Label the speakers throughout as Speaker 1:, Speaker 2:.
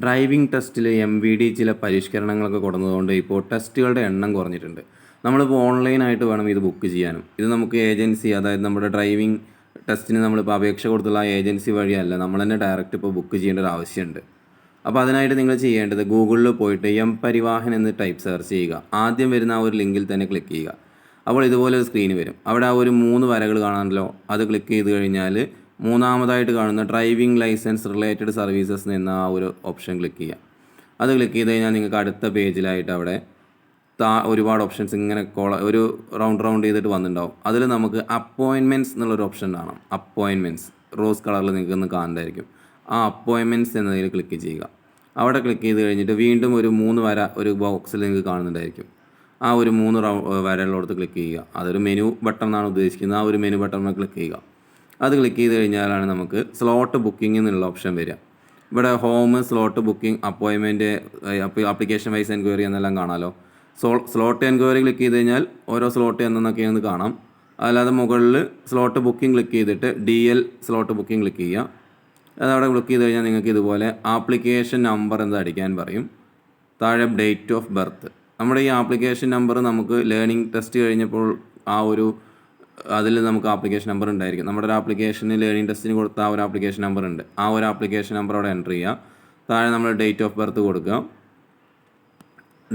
Speaker 1: Driving ടെസ്റ്റിൽ M V D ചില പരിഷ്കരണങ്ങളൊക്കെ കൊടുന്നതുകൊണ്ട് ഇപ്പോൾ ടെസ്റ്റുകളുടെ എണ്ണം കുറഞ്ഞിട്ടുണ്ട്. നമ്മളിപ്പോൾ ഓൺലൈനായിട്ട് വേണം ഇത് ബുക്ക് ചെയ്യാനും. ഇത് നമുക്ക് ഏജൻസി അതായത് നമ്മുടെ ഡ്രൈവിംഗ് ടെസ്റ്റിന് നമ്മളിപ്പോൾ അപേക്ഷ കൊടുത്തുള്ള ഏജൻസി വഴിയല്ല നമ്മൾ തന്നെ ഡയറക്റ്റ് ഇപ്പോൾ ബുക്ക് ചെയ്യേണ്ട ഒരു ആവശ്യമുണ്ട്. അപ്പോൾ അതിനായിട്ട് നിങ്ങൾ ചെയ്യേണ്ടത് ഗൂഗിളിൽ പോയിട്ട് എം പരിവാഹൻ എന്ന് ടൈപ്പ് സെർച്ച് ചെയ്യുക. ആദ്യം വരുന്ന ആ ഒരു ലിങ്കിൽ തന്നെ ക്ലിക്ക് ചെയ്യുക. അപ്പോൾ ഇതുപോലെ ഒരു സ്ക്രീൻ വരും. അവിടെ ആ ഒരു മൂന്ന് വരകൾ കാണാനല്ലോ അത് ക്ലിക്ക് ചെയ്ത് കഴിഞ്ഞാൽ മൂന്നാമതായിട്ട് കാണുന്ന ഡ്രൈവിംഗ് ലൈസൻസ് റിലേറ്റഡ് സർവീസസ് എന്ന ആ ഒരു ഓപ്ഷൻ ക്ലിക്ക് ചെയ്യുക അത് ക്ലിക്ക് ചെയ്ത് കഴിഞ്ഞാൽ നിങ്ങൾക്ക് അടുത്ത പേജിലായിട്ട് അവിടെ താ ഒരുപാട് ഓപ്ഷൻസ് ഇങ്ങനെ കോള ഒരു റൗണ്ട് റൗണ്ട് ചെയ്തിട്ട് വന്നിട്ടുണ്ടാവും. അതിൽ നമുക്ക് അപ്പോയിൻമെന്റ്സ് എന്നുള്ളൊരു ഓപ്ഷൻ കാണാം. അപ്പോയിൻമെന്റ്സ്. റോസ് കളറിൽ നിങ്ങൾക്ക് ഒന്ന് കാണുന്നതായിരിക്കും. ആ അപ്പോയിൻമെന്റ്സ് എന്നതിൽ ക്ലിക്ക് ചെയ്യുക. അവിടെ ക്ലിക്ക് ചെയ്ത് കഴിഞ്ഞിട്ട് വീണ്ടും ഒരു മൂന്ന് വര ഒരു ബോക്സിൽ നിങ്ങൾക്ക് കാണുന്നുണ്ടായിരിക്കും ആ ഒരു മൂന്ന് റൗ വരകളിലോട്ട് ക്ലിക്ക് ചെയ്യുക. അതൊരു മെനു ബട്ടൺ എന്നാണ് ഉദ്ദേശിക്കുന്നത്. ആ ഒരു മെനു ബട്ടണിൽ ക്ലിക്ക് ചെയ്യുക. അത് ക്ലിക്ക് ചെയ്ത് കഴിഞ്ഞാലാണ് നമുക്ക് സ്ലോട്ട് ബുക്കിംഗ് എന്നുള്ള ഓപ്ഷൻ വരിക. ഇവിടെ ഹോം സ്ലോട്ട് ബുക്കിംഗ് അപ്പോയിൻമെന്റ് ആപ്ലിക്കേഷൻ വൈസ് എൻക്വയറി എന്നെല്ലാം കാണാമല്ലോ സോ സ്ലോട്ട് എൻക്വയറി ക്ലിക്ക് ചെയ്ത് കഴിഞ്ഞാൽ ഓരോ സ്ലോട്ട് എന്നൊക്കെയാണ് കാണാം. അല്ലാതെ മുകളിൽ സ്ലോട്ട് ബുക്കിംഗ് ക്ലിക്ക് ചെയ്തിട്ട് D L slot booking click ചെയ്യുക. അതവിടെ ക്ലിക്ക് ചെയ്ത് കഴിഞ്ഞാൽ നിങ്ങൾക്ക് ഇതുപോലെ ആപ്ലിക്കേഷൻ നമ്പർ എന്ന് അടിക്കാൻ പറയും. താഴെ ഡേറ്റ് ഓഫ് ബർത്ത് നമ്മുടെ ഈ ആപ്ലിക്കേഷൻ നമ്പർ നമുക്ക് ലേണിംഗ് ടെസ്റ്റ് കഴിഞ്ഞപ്പോൾ ആ ഒരു അതിൽ നമുക്ക് ആപ്ലിക്കേഷൻ നമ്പർ ഉണ്ടായിരിക്കും. നമ്മുടെ ഒരു ആപ്ലിക്കേഷന് ലേണിംഗ് ടെസ്റ്റിന് കൊടുത്ത ആ ഒരു ആപ്ലിക്കേഷൻ നമ്പർ ഉണ്ട്. ആ ഒരു ആപ്ലിക്കേഷൻ നമ്പർ അവിടെ എന്റർ ചെയ്യുക താഴെ നമ്മൾ ഡേറ്റ് ഓഫ് ബർത്ത് കൊടുക്കുക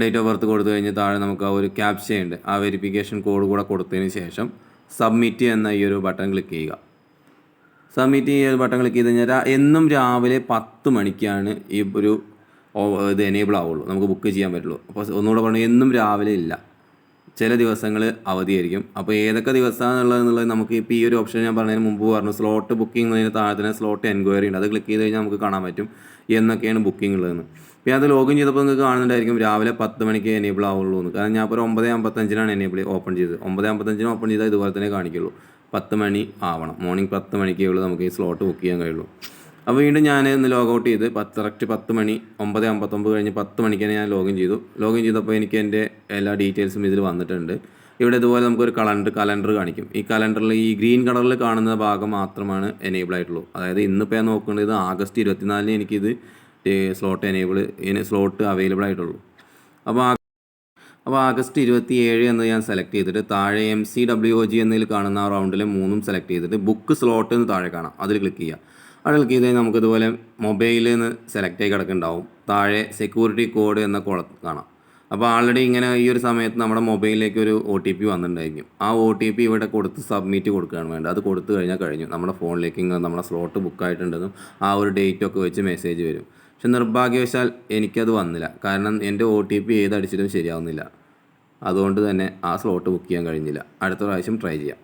Speaker 1: ഡേറ്റ് ഓഫ് ബർത്ത് കൊടുത്തു കഴിഞ്ഞ് താഴെ നമുക്ക് ആ ഒരു ക്യാപ്ച ഉണ്ട്. ആ വെരിഫിക്കേഷൻ കോഡ് കൂടെ കൊടുത്തതിന് ശേഷം സബ്മിറ്റ് എന്ന ഈ ഒരു ബട്ടൺ ക്ലിക്ക് ചെയ്യുക. സബ്മിറ്റ് ഒരു ബട്ടൺ ക്ലിക്ക് ചെയ്ത് കഴിഞ്ഞാൽ എന്നും രാവിലെ പത്ത് മണിക്കാണ് ഈ ഒരു ഇത് എനേബിൾ ആവുള്ളൂ. നമുക്ക് ബുക്ക് ചെയ്യാൻ പറ്റുള്ളൂ. അപ്പോൾ ഒന്നുകൂടെ പറഞ്ഞു എന്നും രാവിലെ ഇല്ല. ചില ദിവസങ്ങൾ അവധിയായിരിക്കും. അപ്പോൾ ഏതൊക്കെ ദിവസമാണെന്നുള്ളത് നമുക്ക് ഇപ്പോൾ ഈ ഒരു ഓപ്ഷൻ ഞാൻ പറഞ്ഞതിന് മുമ്പ് പറഞ്ഞു. സ്ലോട്ട് ബുക്കിംഗ് എന്നതിന് താഴെ തന്നെ സ്ലോട്ട് എൻക്വയറി ഉണ്ട്. അത് ക്ലിക്ക് ചെയ്ത് കഴിഞ്ഞാൽ നമുക്ക് കാണാൻ പറ്റും എന്നൊക്കെയാണ് ബുക്കിംഗ് ഉള്ളതെന്ന് അപ്പോൾ അത് ലോഗിൻ ചെയ്തപ്പോൾ നിങ്ങൾക്ക് കാണുന്നുണ്ടായിരിക്കും രാവിലെ പത്ത് മണിക്ക് എനേബിൾ ആവുള്ളൂ എന്ന് കാരണം ഞാൻ ഇപ്പോൾ ഒമ്പത് അമ്പത്തഞ്ചിനാണ് എനേബിൾ ഓപ്പൺ ചെയ്തത്. ഒമ്പത് അമ്പത്തഞ്ചിന് ഓപ്പൺ ചെയ്താൽ ഇതുപോലെ തന്നെ കാണിക്കുള്ളൂ. പത്ത് മണി ആവണം. മോർണിംഗ് പത്ത് മണിക്കേ ഉള്ളൂ നമുക്ക് ഈ സ്ലോട്ട് ബുക്ക് ചെയ്യാൻ കഴിയുള്ളൂ. അപ്പോൾ വീണ്ടും ഞാൻ ഇന്ന് ലോഗൗട്ട് ചെയ്ത് പത്ത് കറക്റ്റ് പത്ത് മണി ഒമ്പത് അമ്പത്തൊമ്പത് കഴിഞ്ഞ് പത്ത് മണിക്കാണ് ഞാൻ ലോഗിൻ ചെയ്തു. ലോഗിൻ ചെയ്തപ്പോൾ എനിക്ക് എന്റെ എല്ലാ ഡീറ്റെയിൽസും ഇതിൽ വന്നിട്ടുണ്ട്. ഇവിടെ ഇതുപോലെ നമുക്കൊരു കലണ്ടർ കലണ്ടർ കാണിക്കും. ഈ കലണ്ടറിൽ ഈ ഗ്രീൻ കളറിൽ കാണുന്ന ഭാഗം മാത്രമാണ് എനേബിൾ ആയിട്ടുള്ളൂ. അതായത് ഇന്നിപ്പോൾ ഞാൻ നോക്കേണ്ടത് ആഗസ്റ്റ് ഇരുപത്തിനാലിന് എനിക്കിത് സ്ലോട്ട് എനേബിൾ ഇതിന് സ്ലോട്ട് അവൈലബിൾ ആയിട്ടുള്ളൂ. അപ്പോൾ അപ്പോൾ ആഗസ്റ്റ് ഇരുപത്തി ഏഴ് എന്ന് ഞാൻ സെലക്ട് ചെയ്തിട്ട് താഴെ M C W O G എന്നതിൽ കാണുന്ന ആ റൗണ്ടിൽ മൂന്നും സെലക്ട് ചെയ്തിട്ട് ബുക്ക് സ്ലോട്ട് എന്ന് താഴെ കാണാം. അതിൽ ക്ലിക്ക് ചെയ്യുക അവിടെ ക്ലിക്ക് ചെയ്ത് കഴിഞ്ഞാൽ നമുക്കിതുപോലെ മൊബൈലിൽ നിന്ന് സെലക്ട് ആയി കിടക്കുന്നുണ്ടാവും. താഴെ സെക്യൂരിറ്റി കോഡ് എന്ന കോളം കാണാം. അപ്പോൾ ആൾറെഡി ഇങ്ങനെ ഈ ഒരു സമയത്ത് നമ്മുടെ മൊബൈലിലേക്ക് ഒരു ഒ ടി പി വന്നിട്ടുണ്ടായിരിക്കും. ആ ഒ ടി പി ഇവിടെ കൊടുത്ത് സബ്മിറ്റ് കൊടുക്കുകയാണ് വേണ്ടത്. അത് കൊടുത്തു കഴിഞ്ഞാൽ കഴിഞ്ഞു. നമ്മുടെ ഫോണിലേക്ക് ഇങ്ങനെ നമ്മുടെ സ്ലോട്ട് ബുക്ക് ആയിട്ടുണ്ടെന്നും ആ ഒരു ഡേറ്റൊക്കെ വെച്ച് മെസ്സേജ് വരും. പക്ഷെ നിർഭാഗ്യവശാൽ എനിക്കത് വന്നില്ല. കാരണം എന്റെ ഒ ടി പി ഏതടിച്ചിട്ടും ശരിയാവുന്നില്ല. അതുകൊണ്ട് തന്നെ ആ സ്ലോട്ട് ബുക്ക് ചെയ്യാൻ കഴിഞ്ഞില്ല. അടുത്ത പ്രാവശ്യം ട്രൈ ചെയ്യാം.